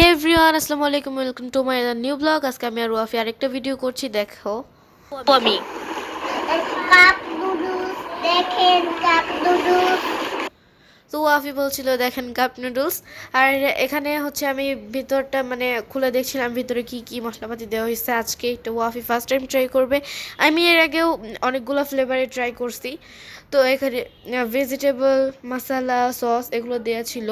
হে everyone আসসালামু আলাইকুম welcome to my new blog আজকে আমি আর ওয়াফি আরেকটা ভিডিও করছি, দেখো। আমি কাপ নুডলস দেখেন কাপ নুডলস তো ওয়াফি বলছিল, দেখেন কাপ নুডলস আর এখানে হচ্ছে আমি ভিতরটা মানে খুলে দেখছিলাম, ভিতরে কি কি মশলাপাতি দেওয়া হয়েছে। আজকে একটু ওয়াফি ফার্স্ট টাইম ট্রাই করবে। আমি এর আগেও অনেকগুলো ফ্লেভারে ট্রাই করছি। তো এখানে ভেজিটেবল মশালা সস এগুলো দেওয়া ছিল।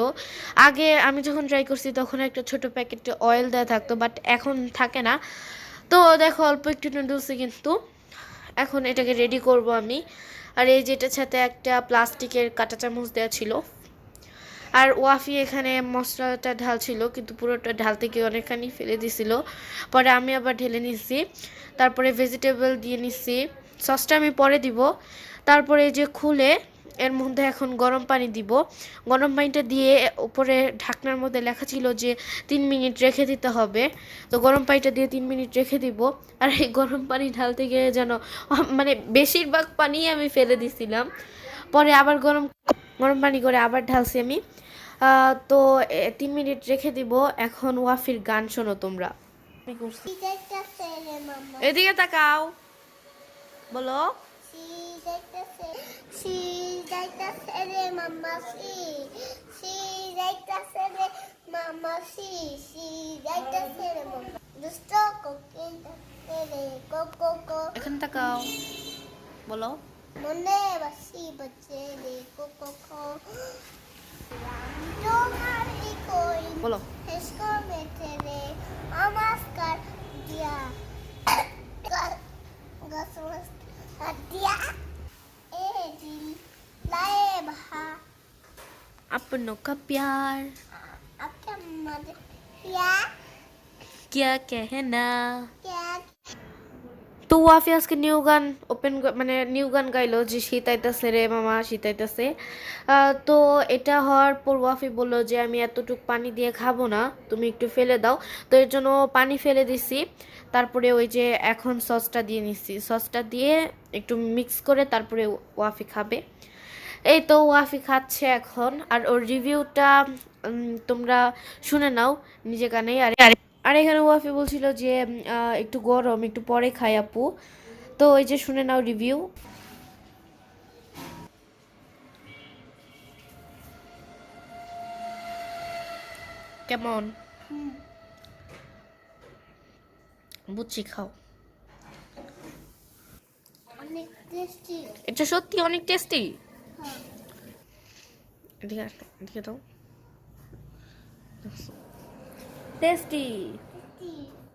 আগে আমি যখন ট্রাই করছি, তখন একটা ছোট প্যাকেটে অয়েল দেওয়া থাকতো বাট এখন থাকে না। তো দেখো, অল্প একটু নুডলসই কিন্তু। এখন এটাকে রেডি করব আমি। আর এই যেটার সাথে একটা প্লাস্টিকের কাঁটা চামচ দেওয়া ছিল। আর ওয়াফি এখানে মশলাটা ঢালছিল, কিন্তু পুরোটা ঢালতে গিয়ে অনেকখানি ফেলে দিছিল। পরে আমি আবার ঢেলে নিছি, তারপরে ভেজিটেবল দিয়ে নিছি। সসটা আমি পরে দিব। তারপরে এই যে খুলে এর মধ্যে এখন গরম পানি দিব। গরম পানিটা দিয়ে উপরে ঢাকনার মধ্যে লেখা ছিল যে তিন মিনিট রেখে দিতে হবে। তো গরম পানিটা দিয়ে তিন মিনিট রেখে দিব। আর এই গরম পানি ঢালতে গিয়ে যেন মানে বেশিরভাগ পানি আমি ফেলে দিছিলাম। পরে আবার গরম গরম পানি করে আবার ঢালছি আমি। আহ, তো তিন মিনিট রেখে দিব। এখন ওয়াফির গান শোনো তোমরা। এদিকে তাকাও। বলো। সিজাইতাছে সিজাইতাছে রে মামা সি সিজাইতাছে রে মামা সি সিজাইতাছে রে মামা দুষ্ট কোকিনতাছে রে কো কো কো এখানে তাকাও বলো মনে বাসি বাজে রে কো কো কো তোমার এই কই বলো Esco metere amaskar dia. अपनों का प्यार Apa mad ya क्या कहना ya তো ওয়াফি আজকে নিউ গান ওপেন মানে নিউ গান গাইলো যে শীতাইতেছে রে মামা শীতাইতেছে আহ, তো এটা হওয়ার পর ওয়াফি বললো যে আমি এতটুক পানি দিয়ে খাবো না তুমি একটু ফেলে দাও তো এর জন্য পানি ফেলে দিছি তারপরে ওই যে এখন সসটা দিয়ে নিচ্ছি সসটা দিয়ে একটু মিক্স করে তারপরে ওয়াফি খাবে এই তো ওয়াফি খাচ্ছে এখন আর ওর রিভিউটা তোমরা শুনে নাও নিজে কানেই। আর আর এখানে ওয়াফি বলছিল যে একটু গরম একটু পরে খাই আপু। তো ওই যে শুনে নাও রিভিউ। কেমন? বুঝছি খাও। এটা সত্যি অনেক টেস্টি এদিকে আসো, এদিকে দাও টেস্টি